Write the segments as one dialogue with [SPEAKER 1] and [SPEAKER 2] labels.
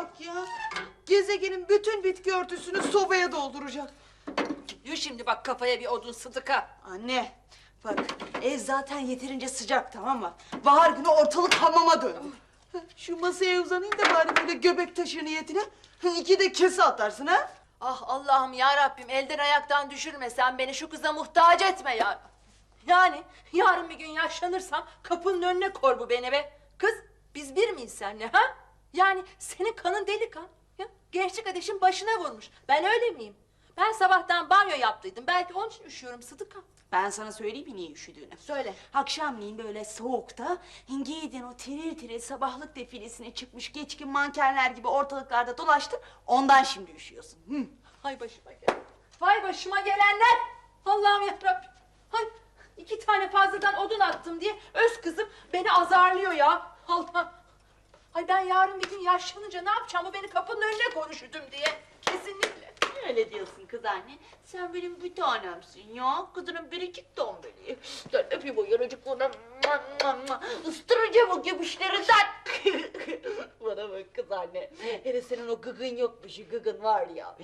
[SPEAKER 1] bak ya. Gezegenin bütün bitki örtüsünü sobaya dolduracak.
[SPEAKER 2] Yürü şimdi bak kafaya bir odun sıdıka.
[SPEAKER 1] Anne bak ev zaten yeterince sıcak tamam mı? Bahar günü ortalık hamama döndü. Şu masaya uzanayım da bari böyle göbek taşı niyetine iki de kese atarsın ha?
[SPEAKER 2] Ah Allah'ım ya Rabbim elden ayaktan düşürme sen beni şu kıza muhtaç etme ya. Yani yarın bir gün yaşlanırsam kapının önüne kor bu beni be. Kız biz bir miyiz seninle ha? Yani senin kanın deli kan. Ya, gençlik ateşin başına vurmuş. Ben öyle miyim? Ben sabahtan banyo yaptıydım. Belki onun için üşüyorum Sıdıka.
[SPEAKER 1] Ben sana söyleyeyim mi niye üşüdüğünü?
[SPEAKER 2] Söyle.
[SPEAKER 1] Akşamleyin böyle soğukta giydin o tiril tiril sabahlık defilesine çıkmış geçkin mankenler gibi ortalıklarda dolaştın. Ondan şimdi üşüyorsun. Hı.
[SPEAKER 2] Hay başıma gelen. Vay başıma gelenler. Allah'ım yarabbim. Hay iki tane fazladan odun attım diye öz kızım beni azarlıyor ya. Allah. Ay ben yarın bir gün yaşlanınca ne yapacağım? Bu beni kapının önüne koy üşüdüm diye. Kesinlikle.
[SPEAKER 1] Öyle diyorsun kız anne. Sen benim bir tanemsin ya. Kızının biricik tombeli. Sen öpeyim o yanacıklarına. Istıracağım o göbüşlerinden. Bana bak kız anne. Hele senin o gıgın yok mu? Şu gıgın var ya.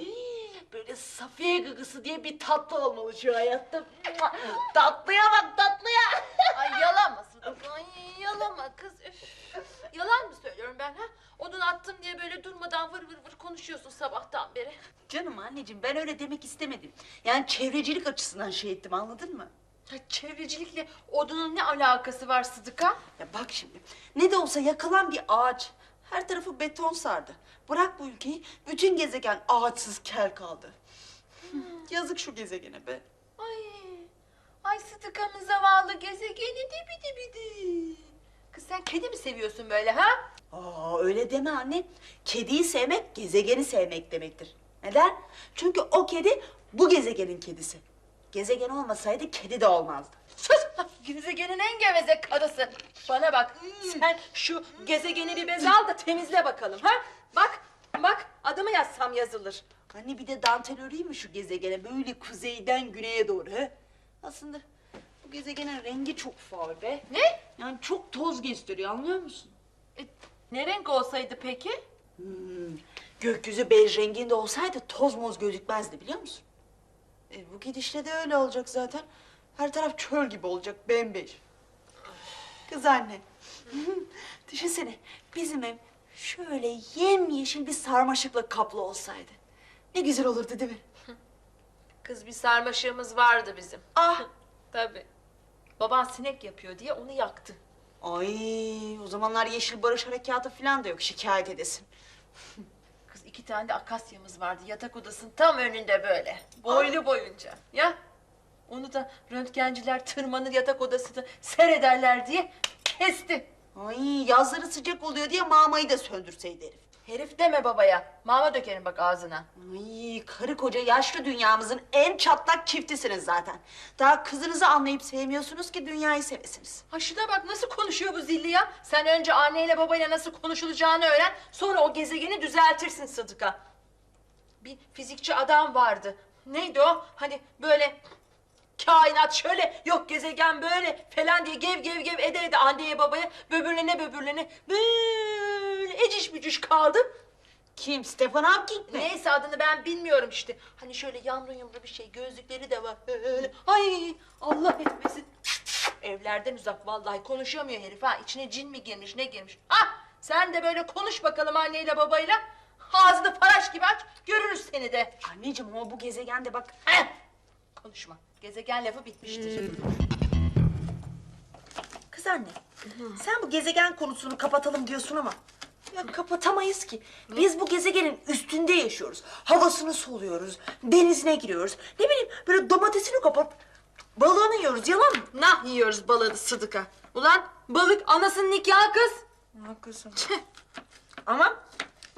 [SPEAKER 1] Böyle Safiye gıgısı diye bir tatlı olmalı şu hayatta. Tatlıya bak tatlıya.
[SPEAKER 2] Ay yalan mısın? Ay yalama kız. Üf. Yalan mı söylüyorum ben ha? Odun attım diye böyle durmadan vır vır vır konuşuyorsun sabahtan beri.
[SPEAKER 1] Canım anneciğim ben öyle demek istemedim. Yani çevrecilik açısından şey ettim anladın mı?
[SPEAKER 2] Ya çevrecilikle odunun ne alakası var Sıdıka?
[SPEAKER 1] Ya bak şimdi ne de olsa yakılan bir ağaç. Her tarafı beton sardı. Bırak bu ülkeyi bütün gezegen ağaçsız kel kaldı. Yazık şu gezegene be.
[SPEAKER 2] Ay, ay Sıdıka'mın zavallı gezegeni dibi dibi di. Kız sen kedi mi seviyorsun böyle ha?
[SPEAKER 1] Aa öyle deme anne. Kediyi sevmek gezegeni sevmek demektir. Neden? Çünkü o kedi bu gezegenin kedisi. Gezegen olmasaydı kedi de olmazdı.
[SPEAKER 2] Sus! Gezegenin en geveze karısı. Bana bak, sen şu gezegeni bir bez al da temizle bakalım ha? Bak, bak adımı yazsam yazılır.
[SPEAKER 1] Anne bir de dantel öreyim mi şu gezegene böyle kuzeyden güneye doğru he? Aslında gezegenin rengi çok faul be.
[SPEAKER 2] Ne?
[SPEAKER 1] Yani çok toz gösteriyor anlıyor musun?
[SPEAKER 2] E, ne renk olsaydı peki?
[SPEAKER 1] Hmm, gökyüzü bej renginde olsaydı toz moz gözükmezdi biliyor musun? E, bu gidişle de öyle olacak zaten. Her taraf çöl gibi olacak bembej. Kız anne. Düşünsene bizim ev şöyle yemyeşil bir sarmaşıkla kaplı olsaydı. Ne güzel olurdu değil mi?
[SPEAKER 2] Kız bir sarmaşığımız vardı bizim.
[SPEAKER 1] Ah!
[SPEAKER 2] Tabii. Baban sinek yapıyor diye onu yaktı.
[SPEAKER 1] Ay o zamanlar Yeşil Barış Harekatı falan da yok şikayet edesin.
[SPEAKER 2] Kız iki tane de akasyamız vardı yatak odasının tam önünde böyle. Boylu boyunca. Ya onu da röntgenciler tırmanır yatak odasını seyrederler diye kesti.
[SPEAKER 1] Ay yazları sıcak oluyor diye mamayı da söndürseydi herif.
[SPEAKER 2] Herif deme babaya. Mama dökerim bak ağzına.
[SPEAKER 1] Ay karı koca yaşlı dünyamızın en çatlak çiftisiniz zaten. Daha kızınızı anlayıp sevmiyorsunuz ki dünyayı sevesiniz.
[SPEAKER 2] Ha şuna bak nasıl konuşuyor bu zilli ya. Sen önce anneyle babayla nasıl konuşulacağını öğren. Sonra o gezegeni düzeltirsin Sıdıka. Bir fizikçi adam vardı. Neydi o? Hani böyle kainat şöyle yok gezegen böyle falan diye gev gev gev ede ede anneye babaya böbürlene böbürlene böyle eciş bücüş kaldı.
[SPEAKER 1] Kim? Stephen Hawking mi?
[SPEAKER 2] Neyse adını ben bilmiyorum işte. Hani şöyle yamru yumru bir şey, gözlükleri de var. Öyle. Ay Allah etmesin. Evlerden uzak vallahi konuşamıyor herif ha. İçine cin mi girmiş, ne girmiş? Ah sen de böyle konuş bakalım anneyle babayla. Ağzını paraş gibi aç, görürüz seni de.
[SPEAKER 1] Anneciğim ama bu gezegende bak.
[SPEAKER 2] Heh. Konuşma. Gezegen lafı bitmiştir.
[SPEAKER 1] Kız anne, sen bu gezegen konusunu kapatalım diyorsun ama... Ya kapatamayız ki. Biz bu gezegenin üstünde yaşıyoruz. Havasını soluyoruz, denizine giriyoruz. Ne bileyim böyle domatesini kapat, balığını yiyoruz yalan mı?
[SPEAKER 2] Nah yiyoruz balığı Sıdıka. Ulan balık anasının nikahı kız.
[SPEAKER 1] Haklısın. Ama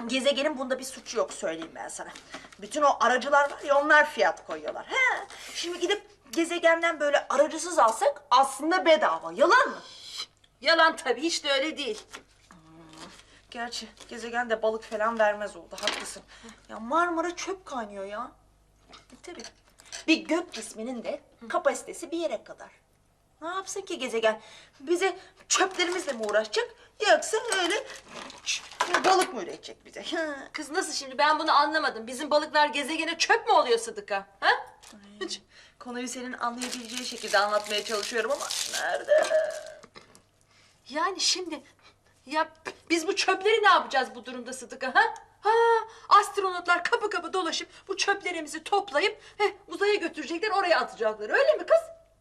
[SPEAKER 1] gezegenin bunda bir suçu yok söyleyeyim ben sana. Bütün o aracılar var ya onlar fiyat koyuyorlar. He. Şimdi gidip gezegenden böyle aracısız alsak aslında bedava. Yalan mı?
[SPEAKER 2] Yalan tabii hiç de öyle değil.
[SPEAKER 1] Gerçi gezegende balık falan vermez oldu. Haklısın. Ya Marmara çöp kaynıyor ya. E, tabii. Bir gök cisminin de kapasitesi bir yere kadar. Ne yapsın ki gezegen? Bize çöplerimizle mi uğraşacak? Yoksa öyle balık mı üretecek bize? Hı.
[SPEAKER 2] Kız nasıl şimdi ben bunu anlamadım. Bizim balıklar gezegene çöp mü oluyor Sıdıka? Ha?
[SPEAKER 1] Konuyu senin anlayabileceği şekilde anlatmaya çalışıyorum ama nerede?
[SPEAKER 2] Yani şimdi ya biz bu çöpleri ne yapacağız bu durumda Sıdıka ha? Ha, astronotlar kapı kapı dolaşıp bu çöplerimizi toplayıp heh, uzaya götürecekler oraya atacaklar öyle mi kız?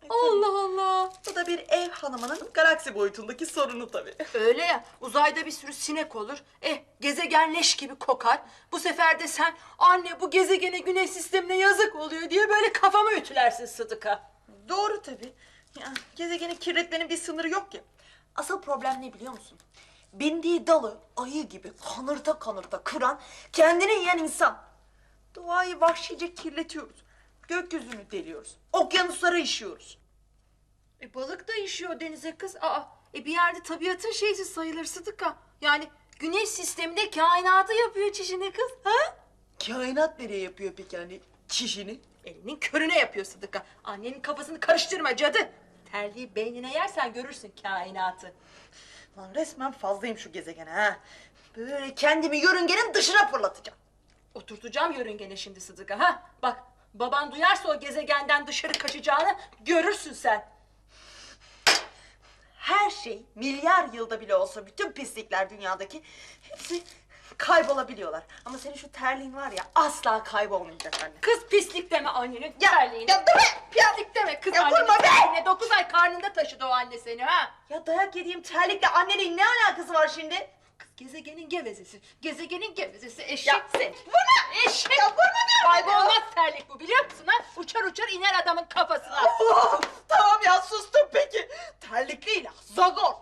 [SPEAKER 2] Allah Allah.
[SPEAKER 1] Bu da bir ev hanımının galaksi boyutundaki sorunu tabii.
[SPEAKER 2] Öyle ya uzayda bir sürü sinek olur. Eh gezegen leş gibi kokar. Bu sefer de sen anne bu gezegene güneş sistemine yazık oluyor diye böyle kafama ütülersin Sıdıka.
[SPEAKER 1] Doğru tabii. Ya, gezegeni kirletmenin bir sınırı yok ki. Asıl problem ne biliyor musun? Bindiği dalı ayı gibi kanırta kanırta kıran, kendini yiyen insan. Doğayı vahşice kirletiyoruz. Gökyüzünü deliyoruz. Okyanuslara işiyoruz.
[SPEAKER 2] E balık da işiyor denize kız. Aa, e bir yerde tabiatın şeysi sayılır Sıdıka. Yani güneş sisteminde kainatı yapıyor çişini kız. Ha?
[SPEAKER 1] Kainat nereye yapıyor peki hani çişini?
[SPEAKER 2] Elinin körüne yapıyor Sıdıka. Annenin kafasını karıştırma cadı. Terliği beynine yersen görürsün kainatı.
[SPEAKER 1] Lan resmen fazlayım şu gezegene ha. Böyle kendimi yörüngenin dışına fırlatacağım.
[SPEAKER 2] Oturtacağım yörüngene şimdi Sıdıka ha. Bak baban duyarsa o gezegenden dışarı kaçacağını görürsün sen.
[SPEAKER 1] Her şey milyar yılda bile olsa bütün pislikler dünyadaki hepsi kaybolabiliyorlar. Ama senin şu terliğin var ya asla kaybolmayacak anne.
[SPEAKER 2] Kız pislik deme annenin
[SPEAKER 1] Ya,
[SPEAKER 2] terliğine.
[SPEAKER 1] ya dur be!
[SPEAKER 2] Pislik deme kız
[SPEAKER 1] Ya
[SPEAKER 2] annenin
[SPEAKER 1] vurma be!
[SPEAKER 2] terliğine. Dokuz ay karnında taşıdı o anne seni ha.
[SPEAKER 1] ya dayak yediğim terlikle annenin ne alakası var şimdi?
[SPEAKER 2] Gezegenin gevezesi. Gezegenin gevezesi eşek
[SPEAKER 1] Ya,
[SPEAKER 2] sen.
[SPEAKER 1] Vurma!
[SPEAKER 2] Eşek.
[SPEAKER 1] Ya vurma diyorum ya!
[SPEAKER 2] Kaybolmaz terlik bu biliyor musun ha? Uçar uçar iner adamın kafasına.
[SPEAKER 1] Oh, tamam ya sustum peki. Terlik değil zagor.